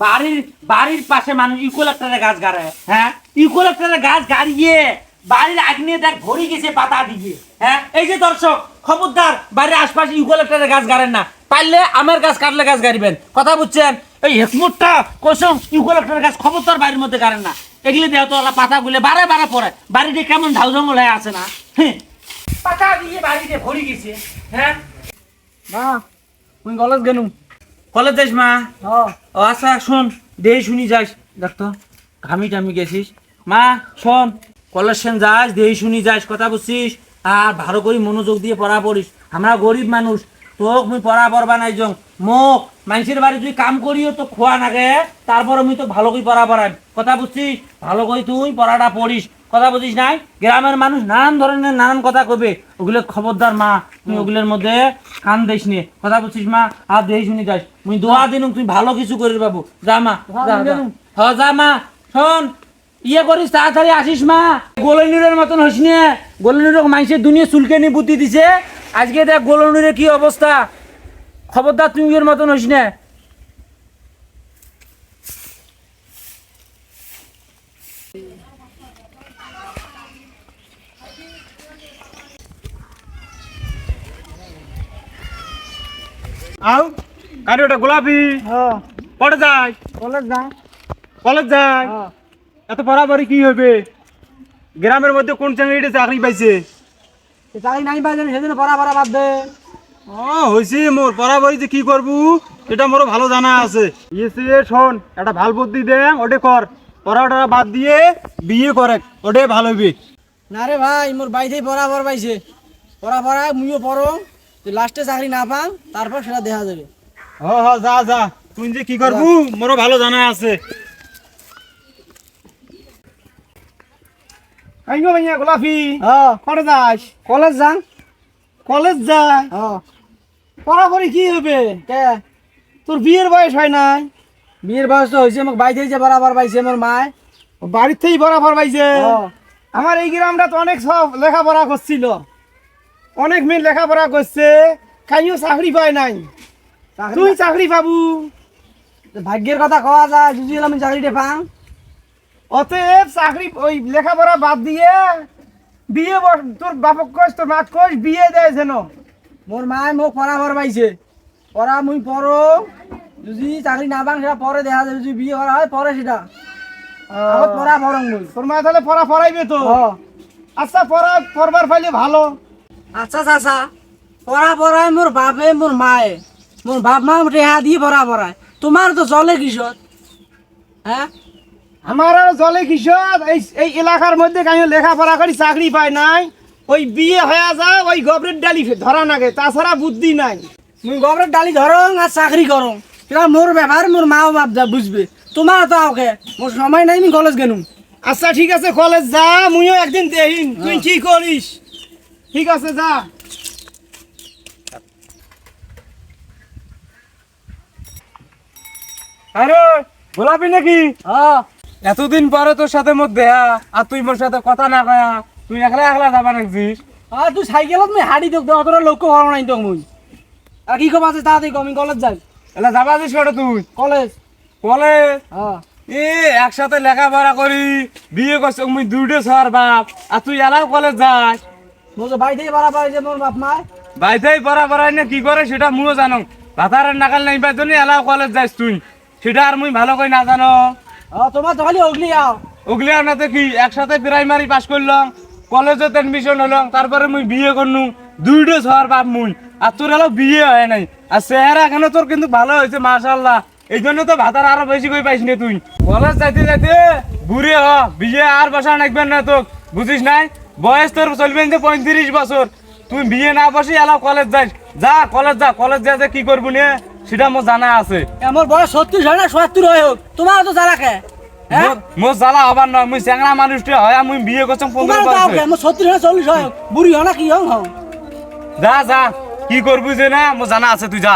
বাড়ির বাড়ির পাশে মানুষ ইকুয়ালেক্টারের গাছ গাড়ে হ্যাঁ? ইকুয়ালেক্টারের গাছ গাড়িয়ে বাড়ির আগ্নে দেখ ভরি গেছে পাতা দিয়ে হ্যাঁ? এই যে দর্শক, খবরদার, বাড়ির আশপাশে ইকুয়ালেক্টারের গাছ গাড়েন না। পারলে আমের গাছ কাটলে গাছ গাড়িবেন। কথা বুঝছেন? এই হেকমুটটা কোসম ইকুয়ালেক্টারের গাছ খবরদার বাড়ির মধ্যে গাড়েন না। এগুলি দেহ তো পাতা গুলে বারে বারে পড়ে। বাড়িতে কেমন ঝাউ জঙ্গল হয়ে আছে না? পাতা দিয়ে বাড়িতে ভরি গেছে হ্যাঁ? মা তুই কলেজ গেনু। কলেজ যাইস মা? ও আচ্ছা শোন দেই শুনি যাস। দেখ তো ঘামি টামি গেছিস। মা শোন কলেজ সেন যাস দেই শুনি যাস কথা বুঝছিস। আর ভালো করে মনোযোগ দিয়ে পড়া পড়িস। আমরা গরিব মানুষ তোক মুই নাই যং মোক মানুষের বাড়ি তুই কাম করিও তো খোয়া নাগে তারপর আমি তো ভালো করে পড়া পড়াই কথা বুঝছিস ভালো করে তুই পড়াটা পড়িস কথা বুঝিস নাই? গ্রামের মানুষ নানান ধরনের নানান কথা কবে। ওগুলো খবরদার মা তুই ওগুলোর মধ্যে কান দিস নে। কথা বুঝছিস মা? আর দেই শুনি যাস মুই দোয়া দিনুম তুই ভালো কিছু করিস বাবু। যা মা। হ যা মা শোন। ইয়ে করিস তাড়াতাড়ি আসিস মা। গোলনুরের মতন হইস নে? গোলনুর মানুষের দুনিয়া চুলকে নি বুদ্ধি দিছে। আজকে দেখ গোলনুরের কি অবস্থা? খবরদার তুই এর মতন হইস না। আও গাড়ি ওটা গোলাপি। হ্যাঁ। পড়ে যায়। কলেজ যা কলেজ যায়। হ্যাঁ। এত পড়াপড়ি কি হবে? গ্রামের মধ্যে কোন চাকরিটা চাকরি পাইছে? চাকরি নাই সেদিন পড়া পড়া বাদ দে। ও হয়েছে মোর পড়াপড়ি যে কি করব এটা মোর ভালো জানা আছে। ইয়েছে শোন একটা ভালো বুদ্ধি দে ওটে কর বাদ দিয়ে বিয়ে করে ওটে ভালো হইবে না রে ভাই মোর বাইতেই পড়া পড়া পাইছে। পড়া পড়া মুইও পড়ো তুই লাস্টে চাকরি না পাং তারপর সেটা দেখা যাবে। হ হ যা যা। তুই যে কি করব মোরও ভালো জানা আছে। ভাইয়া গোলাপি। হ্যাঁ। যাস? কলেজ যাং কলেজ যায় হ্যাঁ। পড়াপড়ি কি হবে? কে? তোর বিয়ের বয়স হয় নাই? বিয়ের বয়স তো হয়েছে মোক বাইতেই যে বরাবর পাইছে মোর মায়। বাড়ির থেকেই বরাবর পাইছে হ্যাঁ। আমার এই গ্রামটা তো অনেক সব লেখাপড়া করছিল। অনেক মেয়ে লেখাপড়া করছে কাইও চাকরি পায় নাই। তুই চাকরি পাবু? ভাগ্যের কথা কওয়া যায় যদি আমি চাকরিটা পাং অতএব চাকরি ওই লেখাপড়া বাদ দিয়ে বিয়ে তোর বাপক কইস তোর মাত কইস বিয়ে দেয় যেন। মোর মায় মোক পড়া পাইছে পড়া মুই পড়ো যদি চাকরি না পাং সেটা পরে দেখা যাবে যদি বিয়ে করা হয় পরে সেটা। আগত পড়া পড়ং মুই। তোর মা তাহলে পড়া পড়াইবে তো? আচ্ছা পড়া পড়বার পাইলে ভালো। আচ্ছা চাচা পড়া পড়ায় মোর বাপে মোর মায়ে। মোর বাপ মা রেহা দিয়ে পড়া পড়ায়। তোমার তো চলে কিশোর হ্যাঁ? আমার আর জলে কিশোর এই এই এলাকার মধ্যে কাই লেখাপড়া করি চাকরি পায় নাই। ওই বিয়ে হয়ে যায় ওই গবরের ডালি ধরা নাগে তাছাড়া বুদ্ধি নাই। মুই গবরের ডালি ধরং আর চাকরি করং। সেটা মোর ব্যাপার মোর মাও বাপ যা বুঝবে। তোমার তো ওকে মোর সময় নাই আমি কলেজ গেলুম। আচ্ছা ঠিক আছে কলেজ যা মুইও একদিন দেখিন তুই কি করিস? ঠিক আছে যা। আরে গোলাপি নাকি? হ্যাঁ। এতদিন পরে তোর সাথে মোর দেহা আর তুই মোর সাথে কথা না কয়া তুই একলা একলা যাবা নাকছিস আর তুই সাইকেলত মুই হাঁটি তোক অতটা লক্ষ্য হওয়া নাই তোক মুই। আর কি খবর আছে তাড়াতাড়ি কম, আমি কলেজ যাই। এলা যাবা দিস কটা তুই? কলেজ কলেজ হ্যাঁ। এ একসাথে লেখাপড়া করি বিয়ে করছ মুই দুইটা সর বাপ আর তুই এলাও কলেজ যাস। মোর তো বাড়িতেই পড়া পাইছে মোর বাপ মায় বাইতেই পড়া পড়াই না কি করে সেটা মুও জানো। ভাতারের নাকাল নাই পাই এলাও কলেজ যাস তুই। সেটা আর মুই ভালো করে না জানো। তোমার তো খালি অগলি আও। ওগুলি আপনাতে কি? একসাথে প্রাইমারি পাস করলাম কলেজত এডমিশন হলাম, তারপরে মুই বিয়ে করনু। দুইটা সর বাপ মুই। আর তোর এলাও বিয়ে হয় নাই। আর চেহারা কেন তোর কিন্তু ভালো হয়েছে মাশাল্লাহ এই জন্য তো ভাতার আরও বেশি করে পাইস না তুই। কলেজ যাইতে যাইতে বুড়ে হ বিয়ে আর বসা নাকবেন না তোক। বুঝিস নাই? বয়স তোর চলবেন যে পঁয়ত্রিশ বছর। তুই বিয়ে না বসে এলাও কলেজ যাইস। যা কলেজ যা কলেজ যে কি করব নিয়ে সেটা মো জানা আছে। আমার বয়স সত্তর হয় না সত্তর হয় হোক। তোমার তো জ্বালা কে? মো জ্বালা হবার নয় মুই চ্যাংরা মানুষটি হয় মুই বিয়ে করছাম পনেরো বছর আমার সত্তর হয় চল্লিশ হয় বুড়ি হয় না কি হং হং যা যা কি করবি যে না মো জানা আছে তুই যা।